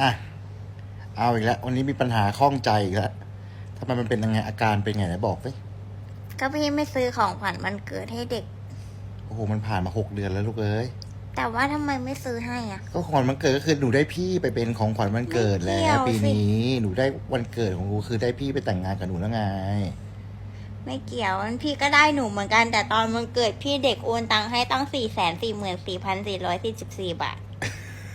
อะ เอาอีกแล้ว วันนี้มีปัญหาข้องใจอีกแล้วทำไมมันเป็นยังไงอาการเป็นไงไหนบอกไปก็พี่ไม่ซื้อของขวัญวันเกิดให้เด็ก โอ้โหมันผ่านมาหกเดือนแล้วลูกเอ้ยแต่ว่าทำไมไม่ซื้อให้อะ ก็ของขวัญวันเกิดก็คือหนูได้พี่ไปเป็นของขวัญวันเกิดแล้ไม่เกี่ยวว ปีสิ นี้หนูได้วันเกิดของหนูคือได้พี่ไปแต่งงานกับหนูแล้วไง ไม่เกี่ยวมันพี่ก็ได้หนูเหมือนกัน แต่ตอนวันเกิดพี่เด็กโอนตังค์ให้ตั้งสี่แสนสี่หมื่นสี่พันสี่ร้อยสี่สิบสี่บาท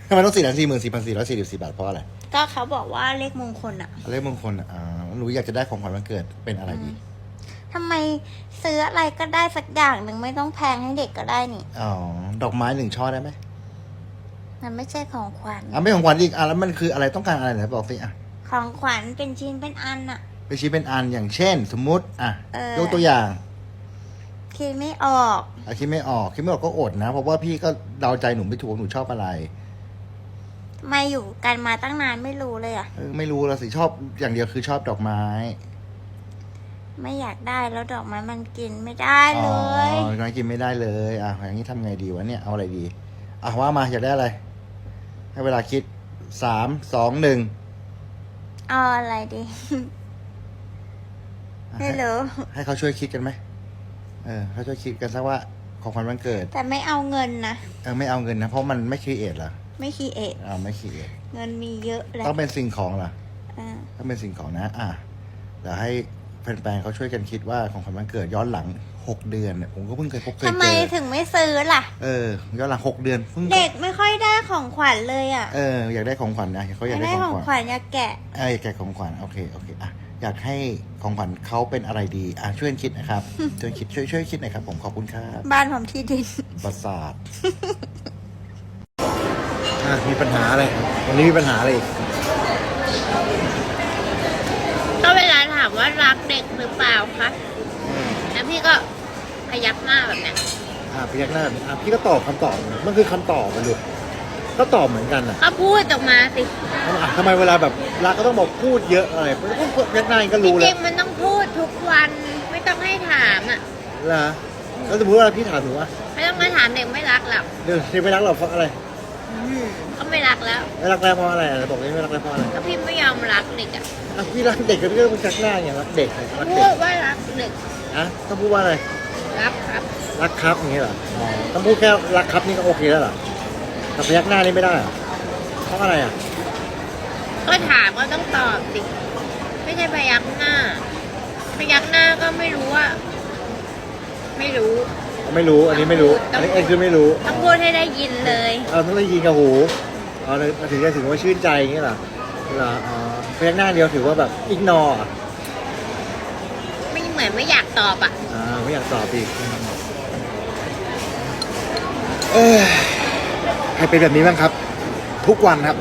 ทำไมต้องสี่ล้านสี่หมื่นสี่พันสี่ร้อยสี่สิบสี่บาทเพราะอะไรก็เขาบอกว่าเลขมงคลอะเลขมงคลอะอ่าหนูอยากจะได้ของขวัญวันเกิดเป็นอะไรดีทำไมซื้ออะไรก็ได้สักอย่างหนึ่งไม่ต้องแพงให้เด็กก็ได้นี่อ๋อดอกไม้หนึ่งช่อได้ไหมมันไม่ใช่ของขวัญอะไม่ของขวัญอีกอะแล้วมันคืออะไรต้องการอะไรไหนบอกสิอะของขวัญเป็นชิ้นเป็นอันอะไปชี้เป็นอันอย่างเช่น สมมุติ อะเออยกตัวอย่างคิดไม่ออกอะคิดไม่ออกคิดไม่ออกก็อดนะเพราะว่าพี่ก็เดาใจหนูไม่ถูกว่าหนูชอบอะไร มาอยู่กันมาตั้งนานไม่รู้เลยอะ เออไม่รู้เราสิชอบอย่างเดียวคือชอบดอกไม้ ไม่อยากได้แล้วดอกไม้มันกินไม่ได้เลยอ๋อน้อยกินไม่ได้เลยอะอย่างนี้ทำไงดีวะเนี่ยเอาอะไรดีอะว่ามาอยากได้อะไร ให้เวลาคิดสามสองหนึ่งเอาอะไรดีไม่รู้ ให้เขาช่วยคิดกันไหมเออเขาช่วยคิดกันสักว่าของขวัญวันเกิด แต่ไม่เอาเงินนะ เออไม่เอาเงินนะเพราะมันไม่คีเอทเหรอ ไม่คีเอทอ่าไม่คีเอทเงินมีเยอะแล้วต้องเป็นสิ่งของเหรออ่าต้องเป็นสิ่งของนะ อะเดี๋ยวให้แฟนๆเขาช่วยกันคิดว่าของขวัญวันเกิดย้อนหลังหกเดือนเนี่ยผมก็เพิ่งเคยพบเคยทำไมเจอถึงไม่ซื้อล่ะ เออย้อนหลังหกเดือนเพิ่งเด็กไม่ค่อยได้ของขวัญเลยอะเอออยากได้ของขวัญนะเขาอยากได้ได้ขขอองงขขวัญวัญอยากแกะเอ้ยแกะของขวัญโอเคโอเคอะอยากให้ของขวัญเขาเป็นอะไรดีอะช่วยกันคิดนะครับ ช่วยคิดช่วยช่วยคิดหน่อยครับผมขอบคุณครับบ้านผมที่ดิน ประสาทอะ มีปัญหาอะไรวันนี้มีปัญหาอะไรอีกก็เวลาถามว่ารักเด็กหรือเปล่าคะแล้วพี่ก็พยักหน้าแบบเนี้ยอะพยักหน้าแบบนี้อะพี่ก็ตอบคำตอบมันคือคำตอบมันลูกก็ตอบเหมือนกันอะก็พูดออกมาสิอะทำไมเวลาแบบรักก็ต้องบอกพูดเยอะอะไรก็พยักหน้าเองก็จรู้แล้ริวงๆมันต้องพูดทุกวันไม่ต้องให้ถามอะ นะแล้วสมมติว่าพี่ถามหนูว่าไม่ต้องมาถามเด็กไม่รักหรอกเดี๋ยวเธอไม่รักเราเพราะอะไร อืมก็ไม่รักแล้ว ไม่รักแล้วเพราะอะไรอะบอกเลยไม่รักแล้วเพราะอะไรก็พี่ไม่ยอมรักเด็กอะอะพี่รักเด็กก็พี่ก็ต้องชักหน้าอย่างรักเด็กไงรักพูเด็ดกว่ารักเด็กอะต้องพูดว่าอะไรรักครับรักครับอย่างนี้เหรออ๋อต้องพูดแค่รักครับนี่ก็โอเคแล้วเหรอแต่พยักหน้านี่ไม่ได้เหรอเพราะอะไรอะก็ถามก็ต้องตอบสิไม่ใช่พยักหน้าพยักหน้าก็ไม่รู้ว่า ไม่รู้ ไม่รู้อันนี้ไม่รู้ต้อัอนงนี้อันนี้คือไม่รู้ต้องพูดให้ได้ยินเลยเอาต้องได้ยินกับหูเอาเลยถึงจะถึงว่าชื่นใจอย่างนี้เหรอเหรออ๋อพยักหน้าเดียวถือว่าแบบอิกนอร์ไม่เหมือนไม่อยากตอบอะอ่าไม่อยากตอบอีกเอ้ยใครเป็นแบบนี้บ้างครับ ทุกวันครับ